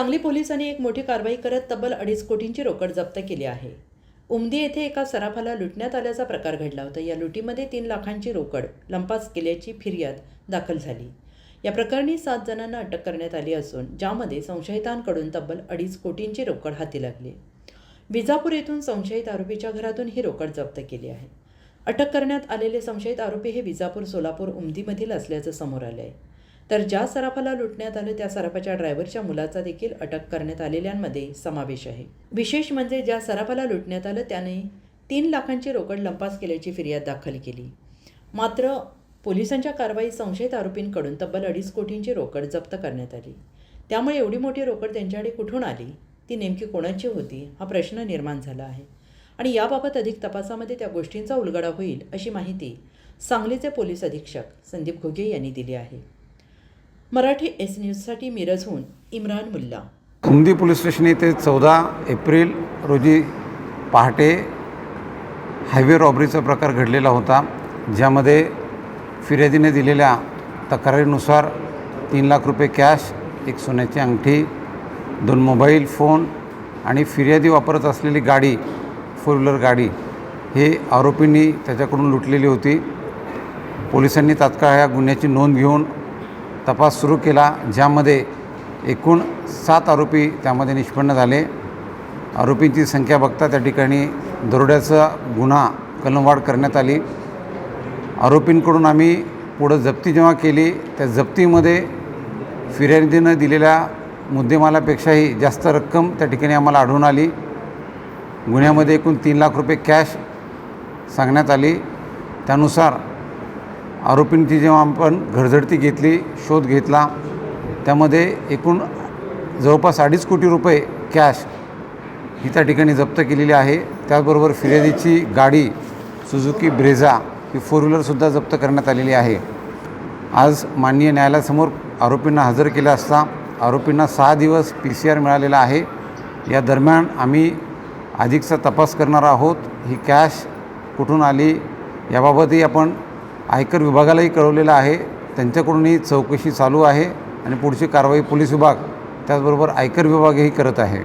सांगली पोलिसांनी एक मोठी कारवाई करत तब्बल अडीच कोटींची रोकड जप्त केली आहे. उमदी येथे एका सराफाला लुटण्यात आल्याचा प्रकार घडला होता. या लुटीमध्ये तीन लाखांची रोकड लंपास केल्याची फिर्याद दाखल झाली. या प्रकरणी सात जणांना अटक करण्यात आली असून ज्यामध्ये संशयितांकडून तब्बल अडीच कोटींची रोकड हाती लागली. विजापूर येथून संशयित आरोपीच्या घरातून ही रोकड जप्त केली आहे. अटक करण्यात आलेले संशयित आरोपी हे विजापूर सोलापूर उमदीमधील असल्याचं समोर आलं आहे तर ज्या सराफाला लुटण्यात आलं त्या सराफाच्या ड्रायव्हरच्या मुलाचा देखील अटक करण्यात आलेल्यांमध्ये समावेश आहे. विशेष म्हणजे ज्या सराफाला लुटण्यात आलं त्याने तीन लाखांची रोकड लंपास केल्याची फिर्याद दाखल केली. मात्र पोलिसांच्या कारवाईत संशयित आरोपींकडून तब्बल अडीच कोटींची रोकड जप्त करण्यात आली. त्यामुळे एवढी मोठी रोकड त्यांच्याकडे कुठून आली? ती नेमकी कोणाची होती? हा प्रश्न निर्माण झाला आहे. आणि याबाबत अधिक तपासामध्ये त्या गोष्टींचा उलगडा होईल अशी माहिती सांगलीचे पोलीस अधीक्षक संदीप घुगे यांनी दिली आहे. मराठी एस न्यूजसाठी मिरजहून इम्रान मुल्ला. उमदी पोलीस स्टेशन येथे चौदा एप्रिल रोजी पहाटे हायवे रॉबरीचा प्रकार घडलेला होता ज्यामध्ये फिर्यादीने दिलेल्या तक्रारीनुसार तीन लाख रुपये कॅश एक सोन्याची अंगठी दोन मोबाईल फोन आणि फिर्यादी वापरत असलेली गाडी फोर व्हीलर गाडी हे आरोपींनी त्याच्याकडून लुटलेली होती. पोलिसांनी तात्काळ या गुन्ह्याची नोंद घेऊन तपास सुरू केला ज्यामध्ये एकूण सात आरोपी त्यामध्ये निष्पन्न झाले. आरोपींची संख्या बघता त्या ठिकाणी दरोड्याचा गुन्हा कलमवाढ करण्यात आली. आरोपींकडून आम्ही पुढं जप्ती जेव्हा केली त्या जप्तीमध्ये फिर्यादीनं दिलेल्या मुद्देमालापेक्षाही जास्त रक्कम त्या ठिकाणी आम्हाला आढळून आली. गुन्ह्यामध्ये एकूण तीन लाख रुपये कॅश सांगण्यात आली. त्यानुसार आरोपींची जेव्हा आपण घरझडती घेतली शोध घेतला त्यामध्ये एकूण जवळपास अडीच कोटी रुपये कॅश ही त्या ठिकाणी जप्त केलेली आहे. त्याचबरोबर फिर्यादीची गाडी सुझुकी ब्रेझा ही फोर व्हीलरसुद्धा जप्त करण्यात आलेली आहे. आज माननीय न्यायालयासमोर आरोपींना हजर केलं असता आरोपींना सहा दिवस पी सी आर मिळालेला आहे. या दरम्यान आम्ही अधिकचा तपास करणार आहोत. ही कॅश कुठून आली याबाबतही आपण आयकर विभागालाही कळवलेलं आहे. त्यांच्याकडूनही चौकशी चालू आहे आणि पुढची कारवाई पोलीस विभाग त्याचबरोबर आयकर विभागही करत आहे.